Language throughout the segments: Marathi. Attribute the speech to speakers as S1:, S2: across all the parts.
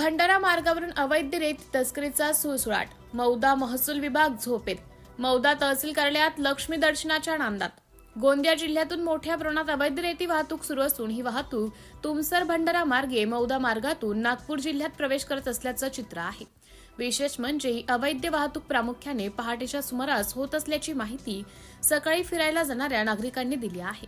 S1: भंडारा मार्गावरून अवैध रेत तस्करीचा सुळसुळाट. मौदा महसूल विभाग झोपेत. मौदा तहसील कार्यालयात लक्ष्मी दर्शनाच्या नांदात गोंदिया जिल्ह्यातून मोठ्या प्रमाणात अवैध रेती वाहतूक सुरू असून ही वाहतूक तुमसर भंडारा मार्गे मौदा मार्गातून नागपूर जिल्ह्यात प्रवेश करत असल्याचं चित्र आहे. विशेष म्हणजे ही अवैध वाहतूक प्रामुख्याने पहाटेच्या सुमारास होत असल्याची माहिती सकाळी फिरायला जाणाऱ्या नागरिकांनी दिली आहे.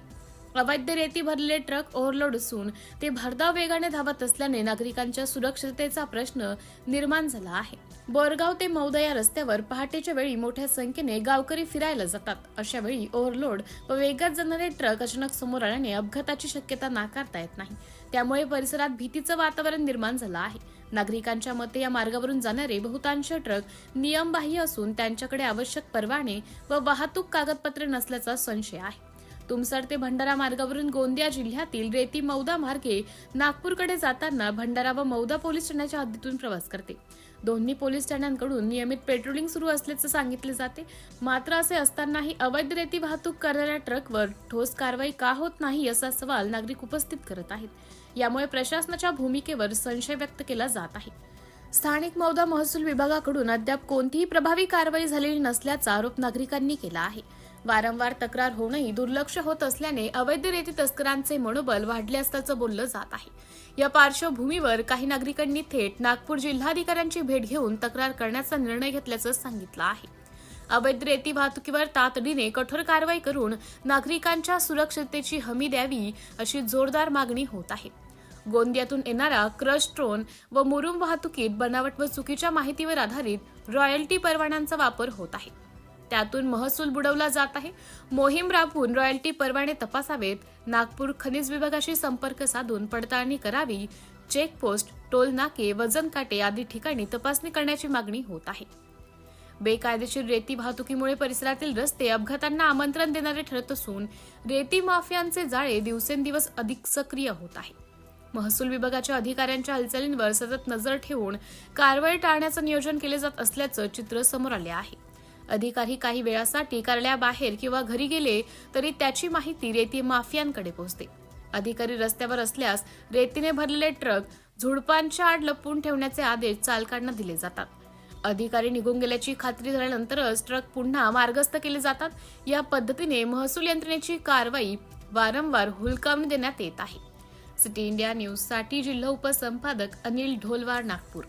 S1: अवैध रेती भरलेले ट्रक ओव्हरलोड असून ते भरधाव वेगाने धावत असल्याने नागरिकांच्या सुरक्षिततेचा प्रश्न निर्माण झाला आहे. बोरगाव ते मौदा या रस्त्यावर पहाटेच्या वेळी मोठ्या संख्येने गावकरी फिरायला जातात. अशा वेळी ओव्हरलोड व वेगात जाणारे ट्रक अचानक समोर आल्याने अपघाताची शक्यता नाकारता येत नाही. त्यामुळे परिसरात भीतीचं वातावरण निर्माण झालं आहे. नागरिकांच्या मते या मार्गावरून जाणारे बहुतांश ट्रक नियमबाह्य असून त्यांच्याकडे आवश्यक परवाने व वाहतूक कागदपत्रे नसल्याचा संशय आहे. तुमसर ते भंडारा मार्गावरून गोंदिया जिल्ह्यातील रेती मौदा मार्गे नागपूरकडे जाताना भंडारा व मौदा पोलीस ठाण्याच्या हद्दीतून प्रवास करते. दोन्ही पोलीस ठाण्यांकडून नियमित पेट्रोलिंग सुरू असल्याचं सांगितले जाते. मात्र असे असतानाही अवैध रेती वाहतूक करणाऱ्या ट्रकवर ठोस कारवाई का होत नाही असा सवाल नागरिक उपस्थित करत आहेत. यामुळे प्रशासनाच्या भूमिकेवर संशय व्यक्त केला जात आहे. स्थानिक मौदा महसूल विभागाकडून अद्याप कोणतीही प्रभावी कारवाई झालेली नसल्याचा आरोप नागरिकांनी केला आहे. वारंवार तक्रार होऊनही दुर्लक्ष होत असल्याने अवैध रेती तस्करांचे मनोबल वाढले असल्याचं बोललं जात आहे. या पार्श्वभूमीवर काही नागरिकांनी थेट नागपूर जिल्हाधिकाऱ्यांची भेट घेऊन तक्रार करण्याचा निर्णय घेतल्याचं सांगितलं आहे. अवैध रेती वाहतुकीवर तातडीने कठोर कारवाई करून नागरिकांच्या सुरक्षिततेची हमी द्यावी अशी जोरदार मागणी होत आहे. गोंदियातून येणारा क्रश ट्रोन व मुरुम वाहतुकीत बनावट व चुकीच्या माहितीवर आधारित रॉयल्टी परवान्यांचा वापर होत आहे. त्यातून महसूल बुडवला जात आहे. मोहीम राबवून रॉयल्टी परवाने तपासावेत. नागपूर खनिज विभागाशी संपर्क साधून पडताळणी करावी. चेकपोस्ट टोल नाके वजन काटे आदी ठिकाणी तपासणी करण्याची मागणी होत आहे. बेकायदेशीर रेती वाहतुकीमुळे परिसरातील रस्ते अपघातांना आमंत्रण देणारे ठरत असून रेती माफियांचे जाळे दिवसेंदिवस अधिक सक्रिय होत आहे. महसूल विभागाच्या अधिकाऱ्यांच्या हालचालींवर सतत नजर ठेवून कारवाई टाळण्याचं नियोजन केले जात असल्याचं चित्र समोर आले आहे. अधिकारी काही वेळासाठी कार्यालयाबाहेर किंवा घरी गेले तरी त्याची माहिती रेती माफियांकडे पोहोचते. अधिकारी रस्त्यावर असल्यास रेतीने भरलेले ट्रक झुडपांच्या आड लपवून ठेवण्याचे आदेश चालकांना दिले जातात. अधिकारी निघून गेल्याची खात्री झाल्यानंतरच ट्रक पुन्हा मार्गस्थ केले जातात. या पद्धतीने महसूल यंत्रणेची कारवाई वारंवार हुलकावून देण्यात येत आहे. सिटी इंडिया न्यूजसाठी जिल्हा उपसंपादक अनिल ढोलवार नागपूर.